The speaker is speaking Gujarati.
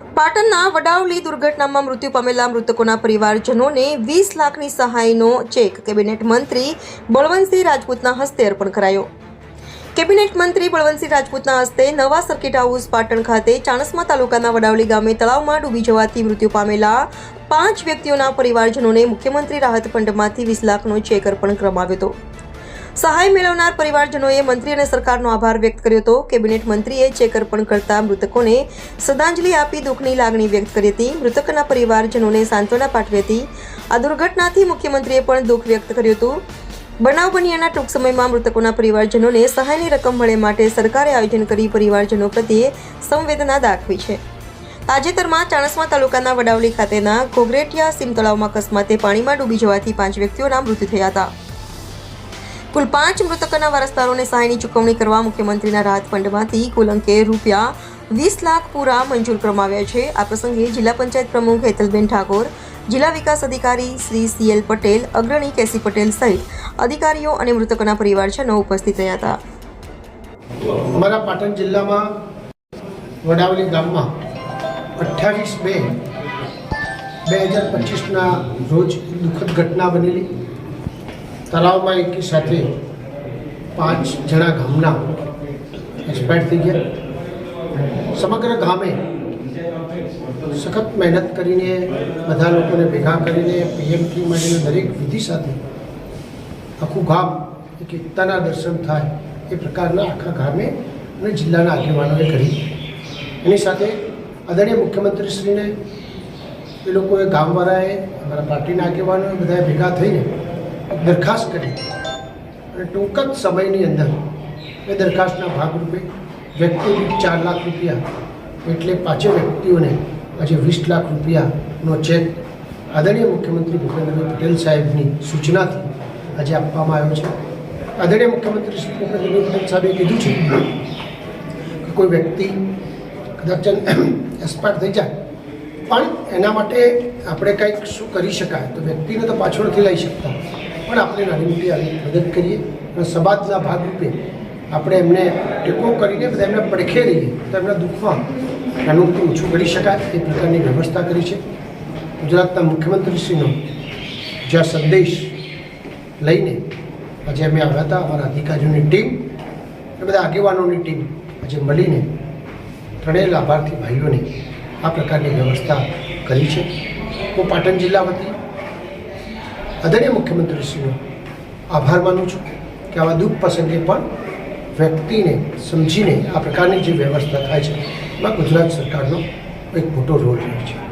પાટણના વડાવલી દુર્ઘટનામાં મૃત્યુ પામેલા મૃતકોના પરિવારજનોને વીસ લાખની સહાયનો ચેક કેબિનેટ મંત્રી બળવંતસિંહ રાજપૂતના હસ્તે અર્પણ કરાયો. કેબિનેટ મંત્રી બળવંતસિંહ રાજપૂતના હસ્તે નવા સર્કિટ હાઉસ પાટણ ખાતે ચાણસ્મા તાલુકાના વડાવલી ગામે તળાવમાં ડૂબી જવાથી મૃત્યુ પામેલા પાંચ વ્યક્તિઓના પરિવારજનોને મુખ્યમંત્રી રાહત ફંડમાંથી વીસ લાખનો ચેક અર્પણ કરવામાં આવ્યો હતો. સહાય મેળવનાર પરિવારજનોએ મંત્રી અને સરકારનો આભાર વ્યક્ત કર્યો હતો. કેબિનેટ મંત્રીએ ચેક અર્પણ કરતા મૃતકોને શ્રદ્ધાંજલિ આપી દુઃખની લાગણી વ્યક્ત કરી હતી. મૃતકના પરિવારજનોને સાંત્વના પાઠવી હતી. આ દુર્ઘટનાથી મુખ્યમંત્રીએ પણ દુઃખ વ્યક્ત કર્યું હતું. બનાવ બન્યાના ટૂંક સમયમાં મૃતકોના પરિવારજનોને સહાયની રકમ મળે માટે સરકારે આયોજન કરી પરિવારજનો પ્રત્યે સંવેદના દાખવી છે. તાજેતરમાં ચાણસ્મા તાલુકાના વડાવલી ખાતેના ઘોઘરેટિયા સીમ તળાવમાં અકસ્માતે પાણીમાં ડૂબી જવાથી પાંચ વ્યક્તિઓના મૃત્યુ થયા હતા. કુલ પાંચ મૃતકોના વારસદારોને સહાયની ચૂકવણી કરવા મુખ્યમંત્રીના રાહત ફંડમાંથી કુલ અંકે રૂપિયા વીસ લાખ પૂરા મંજૂર કરવામાં આવ્યા છે. આ પ્રસંગે જિલ્લા પંચાયત પ્રમુખ હેતલબેન ઠાકોર, જિલ્લા વિકાસ અધિકારી શ્રી સીએલ પટેલ, અગ્રણી કેસી પટેલ સહિત અધિકારીઓ અને મૃતકોના પરિવારજનો ઉપસ્થિત રહ્યા હતા. અમારા પાટણ જિલ્લામાં વડાવલી ગામમાં અઠ્યાવીસ બે બે હજાર પચીસના રોજ દુઃખદ ઘટના બનેલી. તળાવમાં એકી સાથે પાંચ જણા ગામના એક્સપાયર થઈ ગયા. સમગ્ર ગામે સખત મહેનત કરીને બધા લોકોને ભેગા કરીને પીએમથી મળીને દરેક વિધિ સાથે આખું ગામ એક એકતાના દર્શન થાય એ પ્રકારના આખા ગામે અને જિલ્લાના આગેવાનોએ કરી. એની સાથે આદરણીય મુખ્યમંત્રીશ્રીને એ લોકોએ ગામવાળાએ, અમારા પાર્ટીના આગેવાનોએ બધાએ ભેગા થઈને દરખાસ્ત કરી. અને ટૂંક જ સમયની અંદર એ દરખાસ્તના ભાગરૂપે વ્યક્તિ દીઠ ચાર લાખ રૂપિયા એટલે પાંચે વ્યક્તિઓને આજે વીસ લાખ રૂપિયાનો ચેક આદરણીય મુખ્યમંત્રી ભૂપેન્દ્રભાઈ પટેલ સાહેબની સૂચનાથી આજે આપવામાં આવ્યો છે. આદરણીય મુખ્યમંત્રી શ્રી ભૂપેન્દ્રભાઈ પટેલ સાહેબે કીધું છે કે કોઈ વ્યક્તિ કદાચ એક્સપાયર થઈ જાય, પણ એના માટે આપણે કંઈક શું કરી શકાય? તો વ્યક્તિને તો પાછળ નથી લઈ શકતા. પણ આપણે નાની મોટી આવી મદદ કરીએ અને સમાજના ભાગરૂપે આપણે એમને ટેકો કરીને બધા એમને પડખે રહીએ તો એમના દુઃખમાં નાનું મોટું ઓછું કરી શકાય એ પ્રકારની વ્યવસ્થા કરી છે. ગુજરાતના મુખ્યમંત્રીશ્રીનો જ્યાં સંદેશ લઈને આજે અમે આવ્યા હતા, અમારા અધિકારીઓની ટીમ એ બધા આગેવાનોની ટીમ આજે મળીને ત્રણેય લાભાર્થી ભાઈઓને આ પ્રકારની વ્યવસ્થા કરી છે. હું પાટણ જિલ્લા વતી આદરણીય મુખ્યમંત્રીશ્રીનો આભાર માનું છું કે આવા દુઃખ પ્રસંગે પણ વ્યક્તિને સમજીને આ પ્રકારની જે વ્યવસ્થા થાય છે, એમાં ગુજરાત સરકારનો એક મોટો રોલ રહ્યો છે.